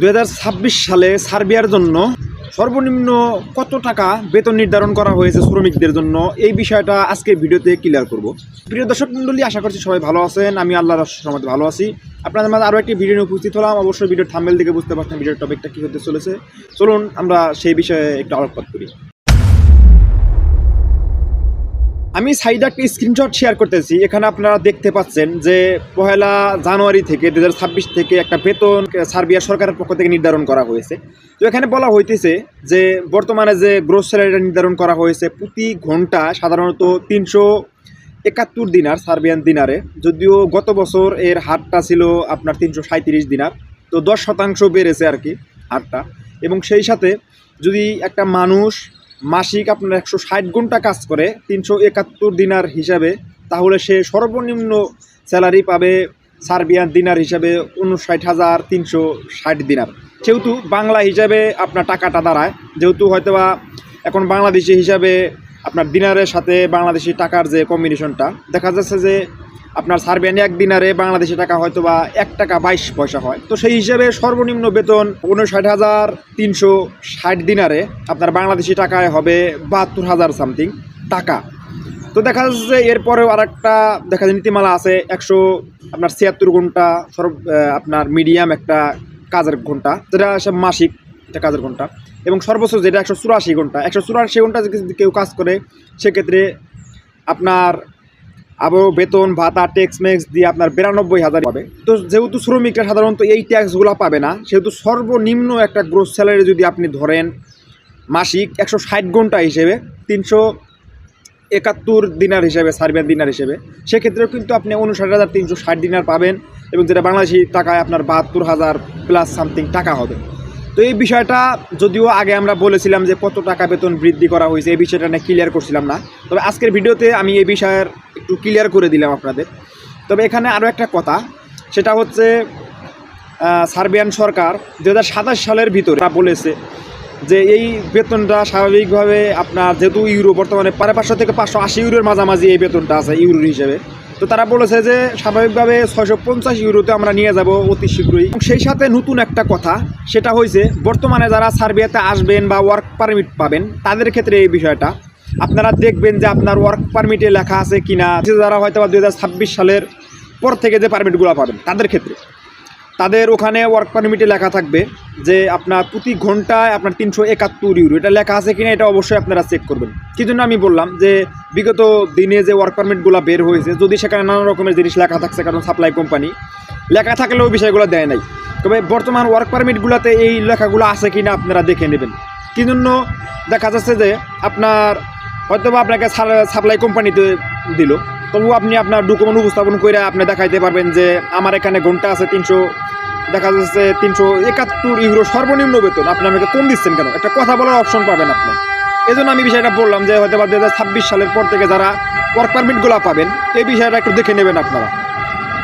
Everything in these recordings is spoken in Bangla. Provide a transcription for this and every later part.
দু হাজার ছাব্বিশ সালে সার্বিয়ার জন্য সর্বনিম্ন কত টাকা বেতন নির্ধারণ করা হয়েছে শ্রমিকদের জন্য? এই বিষয়টা আজকে ভিডিওতে ক্লিয়ার করব। প্রিয় দর্শক মণ্ডলী, আশা করছি সবাই ভালো আছেন। আমি আল্লাহর সমাজ ভালো আছি। আপনাদের মাঝে আরও একটি ভিডিও নিয়ে উপস্থিত হলাম। অবশ্যই ভিডিও থাম্বেল দেখে বুঝতে পারছেন ভিডিওর টপিকটা কী হতে চলেছে। চলুন আমরা সেই বিষয়ে একটু আলোকপাত করি। আমি সাইডে একটা স্ক্রিনশট শেয়ার করতেছি, এখানে আপনারা দেখতে পাচ্ছেন যে পহেলা জানুয়ারি থেকে দু হাজার ছাব্বিশ থেকে একটা বেতন সার্বিয়া সরকারের পক্ষ থেকে নির্ধারণ করা হয়েছে। তো এখানে বলা হইতেছে যে বর্তমানে যে গ্রোস স্যালারিটা নির্ধারণ করা হয়েছে প্রতি ঘণ্টা সাধারণত তিনশো একাত্তর দিনার সার্বিয়ান দিনারে। যদিও গত বছর এর হারটা ছিল আপনার তিনশো সাঁত্রিশ দিনার, তো দশ শতাংশ বেড়েছে আর কি হারটা। এবং সেই সাথে যদি একটা মানুষ মাসিক আপনার একশো ষাট ঘণ্টা কাজ করে, তিনশো একাত্তর দিনার হিসাবে। তাহলে সে সর্বনিম্ন স্যালারি পাবে সার্বিয়ান দিনার হিসাবে উনষাট হাজার তিনশো ষাট দিনার। যেহেতু বাংলা হিসাবে আপনার টাকাটা দাঁড়ায়, যেহেতু হয়তোবা এখন বাংলাদেশি হিসাবে আপনার দিনারের সাথে বাংলাদেশি টাকার যে কম্বিনেশনটা দেখা যাচ্ছে যে আপনার সার্বিয়ান এক দিনারে বাংলাদেশি টাকা হয়তো বা এক টাকা বাইশ পয়সা হয়। তো সেই হিসেবে সর্বনিম্ন বেতন উনষাট হাজার তিনশো ষাট দিনারে আপনার বাংলাদেশি টাকায় হবে বাহাত্তর হাজার সামথিং টাকা। তো দেখা যাচ্ছে যে এরপরেও আর একটা দেখা যায় নীতিমালা আছে, একশো আপনার ছিয়াত্তর ঘণ্টা সর্ব আপনার মিডিয়াম একটা কাজের ঘণ্টা, যেটা মাসিক একটা কাজের ঘণ্টা, এবং সর্বোচ্চ যেটা একশো চুরাশি ঘণ্টা, একশো চুরাশি ঘণ্টা যদি কেউ কাজ করে, সেক্ষেত্রে আপনার আবার বেতন, ভাতা ট্যাক্স ম্যাক্স দিয়ে আপনার বিরানব্বই হাজার পাবে। তো যেহেতু শ্রমিকরা সাধারণত এই ট্যাক্সগুলো পাবে না, সেহেতু সর্বনিম্ন একটা গ্রোস স্যালারি যদি আপনি ধরেন মাসিক একশো ষাট ঘণ্টা হিসেবে, তিনশো একাত্তর দিনার হিসেবে, সার্বিয়ান দিনার হিসেবে, সেক্ষেত্রেও কিন্তু আপনি উনষাট হাজার তিনশো ষাট দিনার পাবেন এবং যেটা বাংলাদেশি টাকায় আপনার বাহাত্তর হাজার প্লাস সামথিং টাকা হবে। তো এই বিষয়টা যদিও আগে আমরা বলেছিলাম যে কত টাকা বেতন বৃদ্ধি করা হয়েছে, এই বিষয়টা নিয়ে ক্লিয়ার করছিলাম না। তবে আজকের ভিডিওতে আমি এই বিষয়ের একটু ক্লিয়ার করে দিলাম আপনাদের। তবে এখানে আরও একটা কথা, সেটা হচ্ছে সার্বিয়ান সরকার দু হাজার সাতাশ সালের ভিতরে বলেছে যে এই বেতনটা স্বাভাবিকভাবে আপনার যেহেতু ইউরো বর্তমানে পারে পাঁচশো থেকে পাঁচশো আশি ইউরোর মাঝামাঝি এই বেতনটা আছে ইউরোর হিসেবে। তো তারা বলেছে যে স্বাভাবিকভাবে ছয়শো পঞ্চাশ ইউরোতে আমরা নিয়ে যাব অতি শীঘ্রই। সেই সাথে নতুন একটা কথা, সেটা হয়েছে বর্তমানে যারা সার্বিয়াতে আসবেন বা ওয়ার্ক পারমিট পাবেন, তাদের ক্ষেত্রে এই বিষয়টা। আপনারা দেখবেন যে আপনার ওয়ার্ক পারমিটে লেখা আছে কিনা যারা হয়তো বা ছাব্বিশ সালের পর থেকে যে পারমিটগুলো পাবেন, তাদের ক্ষেত্রে। তাদের ওখানে ওয়ার্ক পারমিটে লেখা থাকবে যে আপনার প্রতি ঘন্টায় আপনার তিনশো একাত্তর ইউরো এটা লেখা আছে কিনা এটা অবশ্যই আপনারা চেক করবেন। কি জন্য আমি বললাম যে বিগত দিনে যে ওয়ার্ক পারমিটগুলো বের হয়েছে, যদি সেখানে নানা রকমের জিনিস লেখা থাকছে, কারণ সাপ্লাই কোম্পানি লেখা থাকলেও বিষয়গুলো দেয় নাই। তবে বর্তমান ওয়ার্ক পারমিটগুলোতে এই লেখাগুলো আছে কিনা আপনারা দেখে নেবেন। কি জন্য দেখা যাচ্ছে যে আপনার হয়তো বা আপনাকে সাপ্লাই কোম্পানিতে দিল। তবু আপনি আপনার ডকুমেন্ট উপস্থাপন করে আপনি দেখাইতে পারবেন যে আমার এখানে ঘণ্টা আছে তিনশো, দেখা যাচ্ছে তিনশো একাত্তর ইউরো সর্বনিম্ন বেতন। আপনি আমাকে কম দিচ্ছেন কেন? একটা কথা বলার অপশন পাবেন আপনি। এই জন্য আমি বিষয়টা বললাম যে হয়তো বা দু হাজার ছাব্বিশ সালের পর থেকে যারা ওয়ার্ক পারমিটগুলো পাবেন, এই বিষয়টা একটু দেখে নেবেন আপনারা।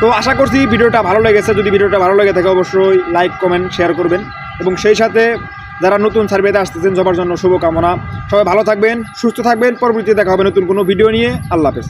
তো আশা করছি ভিডিওটা ভালো লেগেছে। যদি ভিডিওটা ভালো লেগে থাকে, অবশ্যই লাইক কমেন্ট শেয়ার করবেন। এবং সেই সাথে যারা নতুন সার্ভেতে আসতেছেন, সবার জন্য শুভকামনা। সবাই ভালো থাকবেন, সুস্থ থাকবেন। পরবর্তীতে দেখা হবে নতুন কোনো ভিডিও নিয়ে। আল্লাহ হাফেজ।